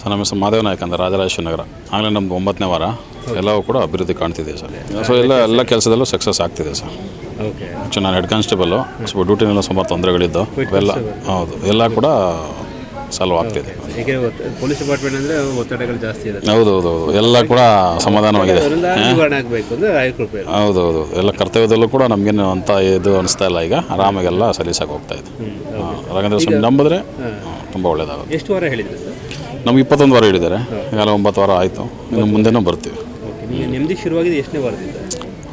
Sir ನಮ್ಮ ಹೆಸರು ಮಾದೇವ ನಾಯಕ್ ಅಂತ ರಾಜರಾಜೇಶ್ವರ ನಗರ. ಆಗಲೇ ನಮ್ಮದು ಒಂಬತ್ತನೇ ವಾರ. ಎಲ್ಲವೂ ಕೂಡ ಅಭಿವೃದ್ಧಿ ಕಾಣ್ತಿದೆ ಸರ್. ಸೊ ಎಲ್ಲ ಎಲ್ಲ ಕೆಲಸದಲ್ಲೂ ಸಕ್ಸಸ್ ಆಗ್ತಿದೆ ಸರ್. ಓಕೆ ಆ್ಯಕ್ಚುಲಿ ನಾನು ಹೆಡ್ ಕಾನ್ಸ್ಟೇಬಲ್ಲು ಸ್ವಲ್ಪ ಡ್ಯೂಟಿನೆಲ್ಲ ಸುಮಾರು ತೊಂದರೆಗಳಿದ್ದು ಎಲ್ಲ ಹೌದು ಎಲ್ಲ ಕೂಡ ಸಾಲ್ವ್ ಆಗ್ತಿದೆ. ಪೊಲೀಸ್ ಡಿಪಾರ್ಟ್ಮೆಂಟ್ ಅಂದರೆ ಒತ್ತಡಗಳು ಜಾಸ್ತಿ ಇದೆ ಹೌದು ಹೌದು ಹೌದು. ಎಲ್ಲ ಕೂಡ ಸಮಾಧಾನವಾಗಿದೆ. ಹೌದು ಹೌದು. ಎಲ್ಲ ಕರ್ತವ್ಯದಲ್ಲೂ ಕೂಡ ನಮಗೇನು ಅಂತ ಇದು ಅನಿಸ್ತಾ ಇಲ್ಲ ಈಗ. ಆರಾಮಾಗೆಲ್ಲ ಸಲೀಸಾಗಿ ಹೋಗ್ತಾ ಇದೆ. ಹಾಂ, ಸುಮ್ಮನೆ ನಂಬಿದ್ರೆ ತುಂಬ ಒಳ್ಳೇದಾಗುತ್ತೆ. ಎಷ್ಟು ವಾರ ಹೇಳಿದ್ರಿ ಸರ್? ನಮ್ಗೆ ಇಪ್ಪತ್ತೊಂದು ವಾರ ಹೇಳಿದ್ದಾರೆ. ಈಗಾಗಲೇ ಒಂಬತ್ತು ವಾರ ಆಯಿತು. ಇನ್ನು ಮುಂದೆನೂ ಬರ್ತೀವಿ. ಓಕೆ ನೀವು ನೆಮ್ಮದಿ ಶುರುವಾಗಿದೆ ಎಷ್ಟನೇ ವಾರದಿಂದ?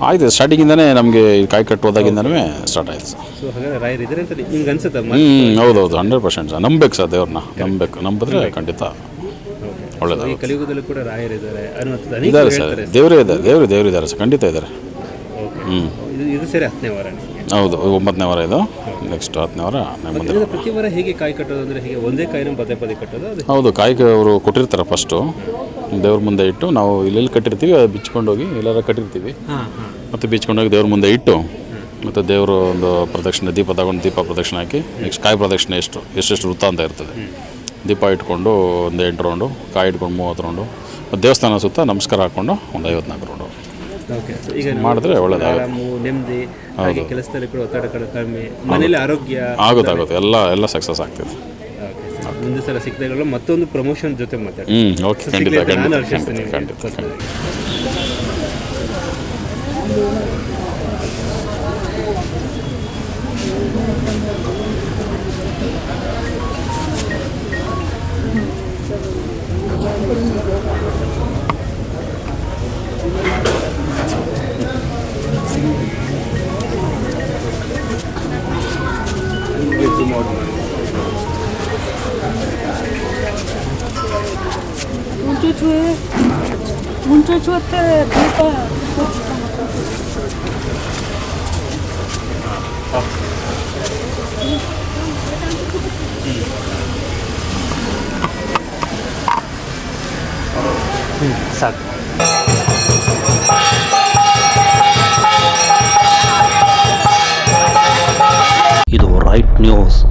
ಆಯಿತು ಸ್ಟಾರ್ಟಿಂಗಿಂದನೇ ನಮಗೆ ಕಾಯಿ ಕಟ್ಟುವುದಾಗಿಂದನೇ ಸ್ಟಾರ್ಟ್ ಆಯಿತು ಸರ್. ಸೊ ಹಾಗಾದ್ರೆ ರಾಯರ್ ಇದ್ದಾರೆ ಅಂತ ನಿಮ್ಗೆ ಅನ್ಸುತ್ತೆ? ಹ್ಞೂ ಹೌದು ಹೌದು ಹಂಡ್ರೆಡ್ ಪರ್ಸೆಂಟ್ ಸರ್. ನಂಬೇಕು ಸರ್ ದೇವ್ರನ್ನ. ನಂಬಬೇಕು. ನಂಬಿದ್ರೆ ಖಂಡಿತ ಈ ಒಳ್ಳೇದಾಗುತ್ತೆ. ಕಲಿಯುಗದಲ್ಲೂ ಕೂಡ ರಾಯರ್ ಇದ್ದಾರೆ. ಅನ್ನುವಂಥದ್ದು ಅನೇಕ ಇದ್ದಾರೆ ಸರ್. ದೇವರೇ ಇದ್ದಾರೆ ದೇವರು ದೇವರು ಇದ್ದಾರೆ ಸರ್. ಖಂಡಿತ ಇದ್ದಾರೆ. ಓಕೆ ಹ್ಞೂ ಇದು ಇದು ಸರಿ ಹತ್ತನೇ ವಾರ. ಹೌದು ಒಂಬತ್ತನೇ ವಾರ ಇದು. ನೆಕ್ಸ್ಟ್ ಹತ್ತನೇ ವಾರ ಮುಂದೆ ಇದರಿಂದ ಪ್ರತಿ ವಾರ ಹೇಗೆ ಕಾಯಿ ಕಟ್ಟೋದು ಅಂದರೆ ಹೇಗೆ ಒಂದೇ ಕಾಯಿನ ಪದೇ ಪದೇ ಕಟ್ಟೋದು? ಅದು ಹೌದು ಕಾಯಿ ಅವರು ಕೊಟ್ಟಿರ್ತಾರೆ ಫಸ್ಟು ದೇವ್ರ ಮುಂದೆ ಇಟ್ಟು ನಾವು ಇಲ್ಲೆಲ್ಲಿ ಕಟ್ಟಿರ್ತೀವಿ ಅದು ಬಿಚ್ಕೊಂಡೋಗಿ ಎಲ್ಲಾರ ಕಟ್ಟಿರ್ತೀವಿ. ಮತ್ತು ಬಿಚ್ಕೊಂಡೋಗಿ ದೇವ್ರ ಮುಂದೆ ಇಟ್ಟು ಮತ್ತು ದೇವರು ಒಂದು ಪ್ರದಕ್ಷಿಣೆ ದೀಪ ತಗೊಂಡು ದೀಪ ಪ್ರದಕ್ಷಿಣೆ ಹಾಕಿ ನೆಕ್ಸ್ಟ್ ಕಾಯಿ ಪ್ರದಕ್ಷಿಣೆ ಎಷ್ಟು ಎಷ್ಟೆಷ್ಟು ವೃತ್ತ ಅಂತ ಇರ್ತದೆ. ದೀಪ ಇಟ್ಕೊಂಡು ಒಂದು ಎಂಟು ರೌಂಡು ಕಾಯಿ ಇಟ್ಕೊಂಡು ಮೂವತ್ತು ರೌಂಡು ಮತ್ತು ದೇವಸ್ಥಾನ ಸುತ್ತ ನಮಸ್ಕಾರ ಹಾಕ್ಕೊಂಡು ಒಂದು ಐವತ್ನಾಲ್ಕು ರೌಂಡು ಓಕೆ ಈಗ ಮಾಡಿದ್ರೆ ಒಳ್ಳೇದಾಗುತ್ತೆ ಆರಾಮು ನೆಮ್ಮದಿ ಹಾಗೆ ಕೆಲಸದಲ್ಲಿ ಕೂಡ ಒತ್ತಡ ಕಡೆ ಕಡಿಮೆ ಮನೇಲಿ ಆರೋಗ್ಯ ಆಗುತ್ತೆ ಎಲ್ಲ ಎಲ್ಲ ಸಕ್ಸಸ್ ಆಗ್ತದೆ. ಮುಂದೆ ಸಲ ಸಿಕ್ಕಿದಾಗಲೂ ಮತ್ತೊಂದು ಪ್ರಮೋಷನ್ ಜೊತೆ ಮಾತಾಡಿ. ಹ್ಞೂ ಓಕೆ ಖಂಡಿತ ಸಿಗ್ಲಿ ಅಂತ ನಾನು ಖಂಡಿತ ಹರ್ಷಿಸ್ತೀನಿ ಖಂಡಿತ ಖಂಡಿತ ಖಂಡಿತ ಮುಂಚೆ ಮುಂಚೆ ಮತ್ತೆ ದೀಪ ಸಾಕು ಇದು right news.